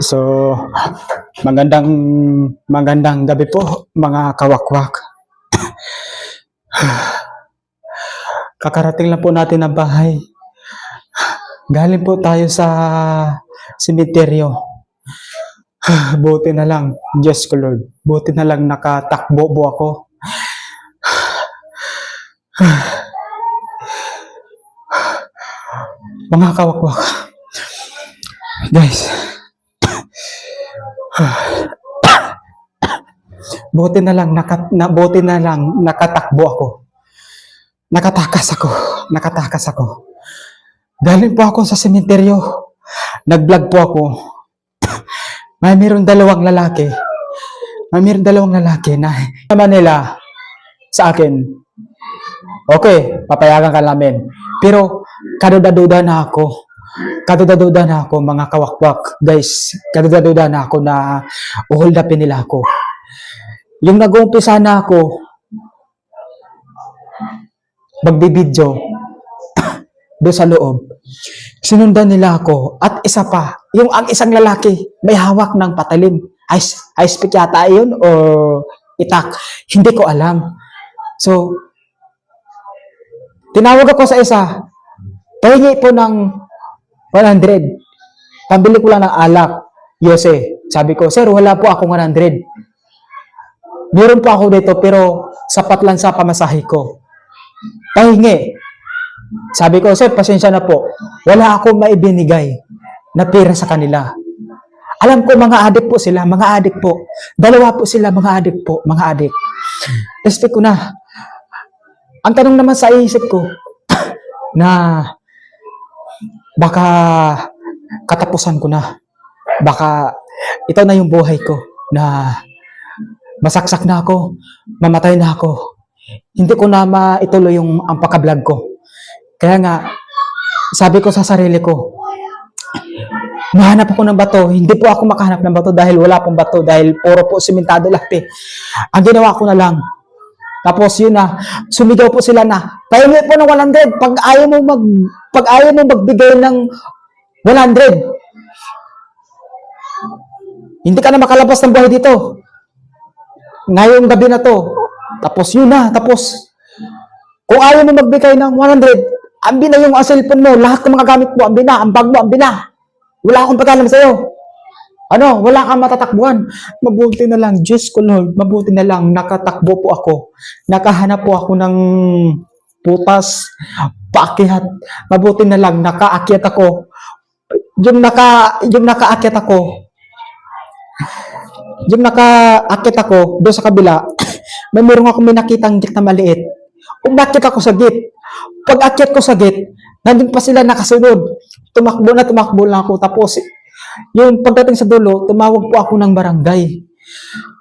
So, magandang magandang gabi po mga kawakwak. Kakarating lang po natin ng bahay. Galing po tayo sa simeteryo. Buti na lang, Diyos ko Lord. Buti na lang nakatakbo po ako. Mga kawakwak. Guys. Buti na lang nakat na buti na lang nakatakbo ako. Nakatakas ako. Nakatakas ako. Galing po ako sa sementeryo. Nag-vlog po ako. May meron dalawang lalaki. May meron dalawang lalaki na naman nila sa akin. Okay, papayagan ka namin. Pero kaduda-duda na ako. Kaduda-duda na ako mga kawakwak. Guys, kaduda-duda na ako na uhold upin nila ako. Yung nag-uumpisa na ako, magbibidyo doon sa loob. Sinundan nila ako. At isa pa, yung ang isang lalaki, may hawak ng patalim. Ice pick yata yun o itak. Hindi ko alam. So, tinawag ako sa isa. Pahingi po ng 100. Pambili ko lang ng alak. Yose, sabi ko, sir, wala po akong 100. Meron po ako dito pero sapat lang sa pamasahe ko. Pahingi. Sabi ko, sir, pasensya na po. Wala akong maibinigay na pera sa kanila. Alam ko, mga adik po sila, mga adik po. Dalawa po sila, mga adik po, mga adik. Respect ko na. Ang tanong naman sa isip ko, na baka katapusan ko na. Baka ito na yung buhay ko na masaksak na ako, mamatay na ako. Hindi ko na maituloy yung ang pagka-vlog ko. Kaya nga, sabi ko sa sarili ko, mahanap ako ng bato. Hindi po ako makahanap ng bato dahil wala pong bato, dahil puro po simentado lahat eh. Ang ginawa ko na lang, tapos yun na, sumigaw po sila na, pahingi po ng 100. Pag ayaw mo mag, pag ayaw mo magbigay ng 100, hindi ka na makalabas ng buhay dito. Ngayong gabi na to. Tapos yun na, tapos kung ayaw mo magbigay ng 100, ambi na yung cellphone mo, lahat ng mga gamit mo, ambi na, ang bag mo, ambi na. Wala akong pagkalam sa'yo. Ano, wala kang matatakbuhan. Mabuti na lang, Diyos ko Lord, mabuti na lang, nakatakbo po ako. Nakahanap po ako ng putas, paakyat. Mabuti na lang, nakaakyat ako. Yung naka, yung nakaakyat ako, yung nakaakyat ako doon sa kabila, may meron ako may nakitang gate na maliit. Umakyat ako sa gate. Pag akyat ko sa gate, nandun pa sila nakasunod. Tumakbo na tumakbo lang ako. Tapos, yung pagdating sa dulo, tumawag po ako ng barangay.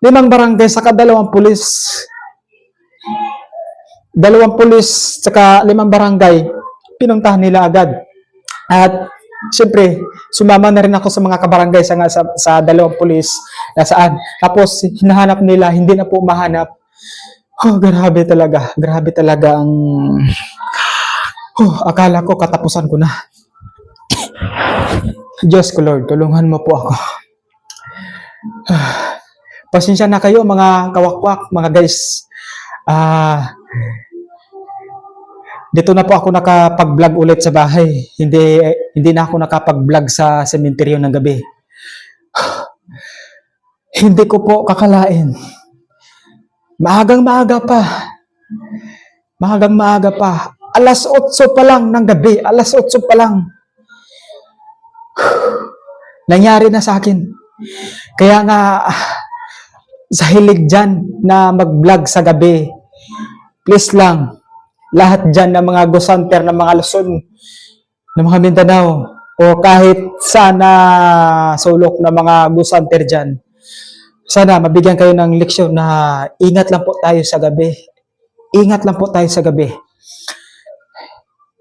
Limang barangay, saka dalawang pulis. Dalawang pulis, saka limang barangay, pinuntahan nila agad. At, siyempre, sumama na rin ako sa mga kabarangay sa, sa, sa dalawang pulis na saan. Tapos, hinahanap nila, hindi na po mahanap. Oh, grabe talaga. Grabe talaga ang... Oh, akala ko katapusan ko na. Diyos ko Lord, tulungan mo po ako. Pasensya na kayo mga kawakwak, mga guys. Ah, dito na po ako nakapag-vlog ulit sa bahay. Hindi hindi na ako nakapag-vlog sa sementeryo ng gabi. Hindi ko po kakalain. Maagang maaga pa. Maagang maaga pa. Alas 8 pa lang ng gabi. Alas 8 pa lang. Nangyari na sa akin. Kaya nga, sa hilig dyan na mag-vlog sa gabi, please lang, lahat dyan ng mga gusanter ng mga Luzon, ng mga Mindanao, o kahit sana sulok ng mga gusanter dyan, sana mabigyan kayo ng leksyon na ingat lang po tayo sa gabi. Ingat lang po tayo sa gabi.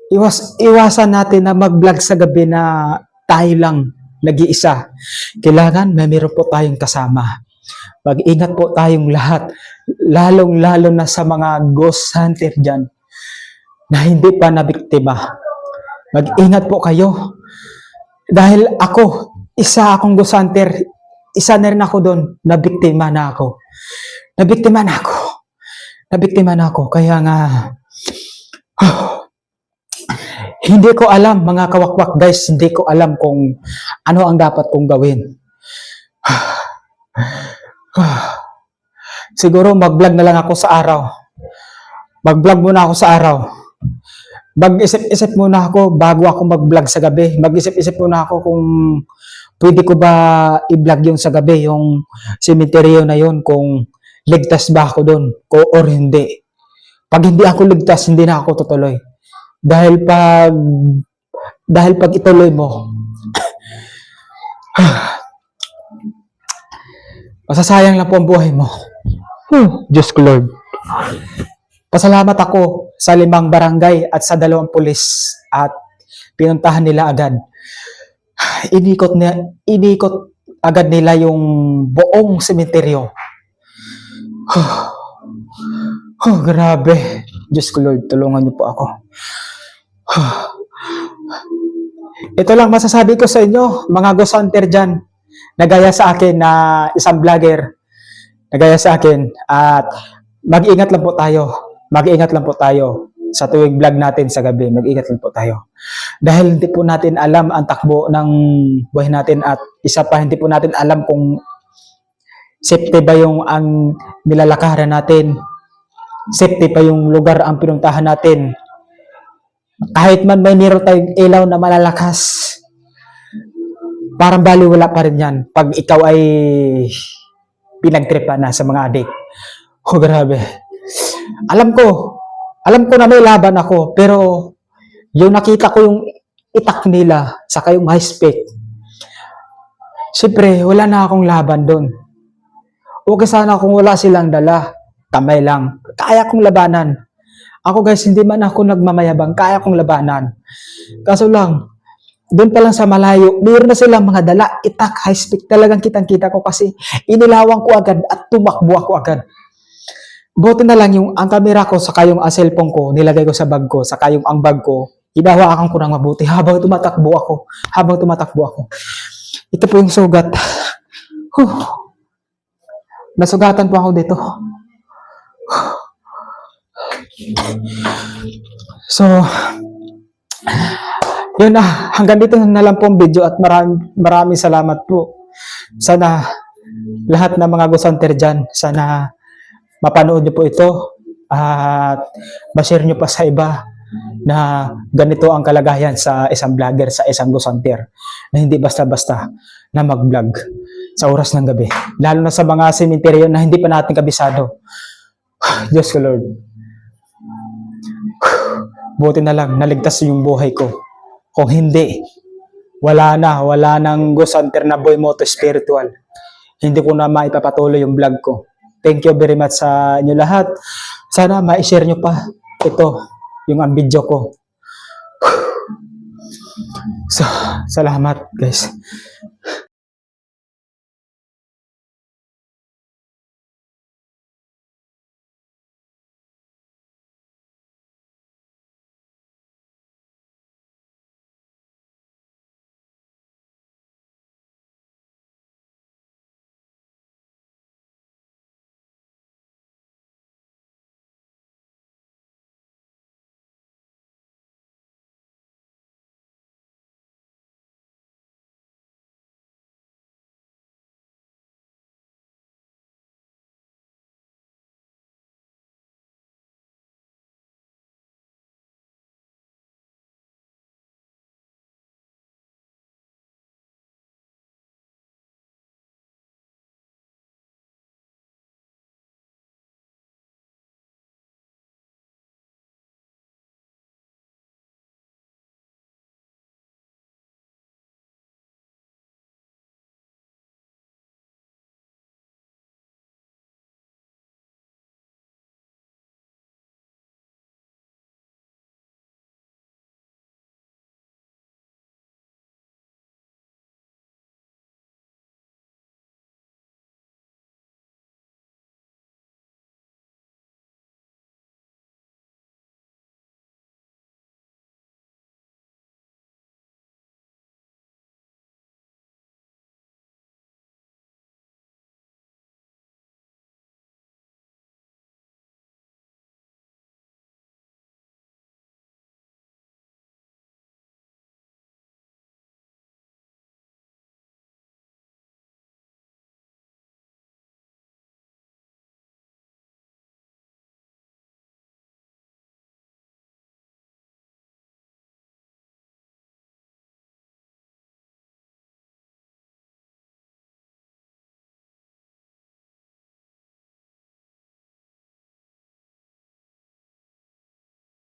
Iwas, iwasan natin na mag-vlog sa gabi na tayo lang nag-iisa. Kailangan may meron po tayong kasama. Mag-ingat po tayong lahat, lalong-lalo na sa mga ghost hunter dyan na hindi pa nabiktima. Mag-ingat po kayo. Dahil ako, isa akong gusanter, isa na rin ako doon, nabiktima na ako. Nabiktima na ako. Nabiktima na ako. Kaya nga, hindi ko alam, mga kawakwak guys, hindi ko alam kung ano ang dapat kong gawin. Siguro mag-vlog na lang ako sa araw. Mag-vlog muna ako sa araw. Mag-isip-isip muna ako bago ako mag-vlog sa gabi. Mag-isip-isip muna ako kung pwede ko ba i-vlog yung sa gabi, yung cemetery na yun, kung ligtas ba ako doon ko or hindi. Pag hindi ako ligtas, hindi na ako tutuloy. Dahil pag dahil pag ituloy mo, masasayang lang po ang buhay mo. Hmm, Diyos ko Lord. Pasalamat ako sa limang barangay at sa dalawang pulis at pinuntahan nila agad. Inikot, na, inikot agad nila yung buong sementeryo. Oh, grabe. Diyos ko Lord, tulungan niyo po ako. Ito lang masasabi ko sa inyo, mga ghost hunter dyan, nagaya sa akin na isang vlogger, nagaya sa akin, at mag-ingat lang po tayo. Mag-ingat lang po tayo sa tuwing vlog natin sa gabi. Mag-ingat lang po tayo. Dahil hindi po natin alam ang takbo ng buhay natin at isa pa hindi po natin alam kung safety ba yung ang nilalakaran natin. Safety pa yung lugar ang pinuntahan natin. Kahit man may niro tayong ilaw na malalakas, parang baliwala pa rin yan pag ikaw ay pinagtripa na sa mga adik. Oh, grabe. Alam ko, alam ko na may laban ako, pero yung nakita ko yung itak nila, saka yung high spec, Siyempre, wala na akong laban doon. Okay sana kung wala silang dala. Kamay lang. Kaya kong labanan. Ako guys, hindi man ako nagmamayabang. Kaya kong labanan. Kaso lang, doon pa lang sa malayo, mayroon na silang mga dala. Itak, high speed. Talagang kitang-kita ko kasi inilawang ko agad at tumakbo ako agad. Buti na lang yung ang camera ko saka yung ang cellphone ko, nilagay ko sa bag ko, saka yung ang bag ko, hinawakan ko ng mabuti habang tumatakbo ako. Habang tumatakbo ako. Ito po yung sugat. Huh. Nasugatan po ako dito. So, yun na. Hanggang dito na lang po ang video at maraming, maraming salamat po. Sana lahat ng mga gusanter dyan, sana mapanood niyo po ito at ma-share niyo pa sa iba na ganito ang kalagayan sa isang vlogger, sa isang gusanter na hindi basta-basta na mag-vlog sa oras ng gabi. Lalo na sa mga sementeryo na hindi pa natin kabisado. Diyos ko Lord. Buti na lang, naligtas yung buhay ko. Kung hindi, wala na, wala nang ghost hunter na boy moto spiritual. Hindi ko na maipapatuloy yung vlog ko. Thank you very much sa inyo lahat. Sana ma-share nyo pa ito, yung ang video ko. So, salamat guys.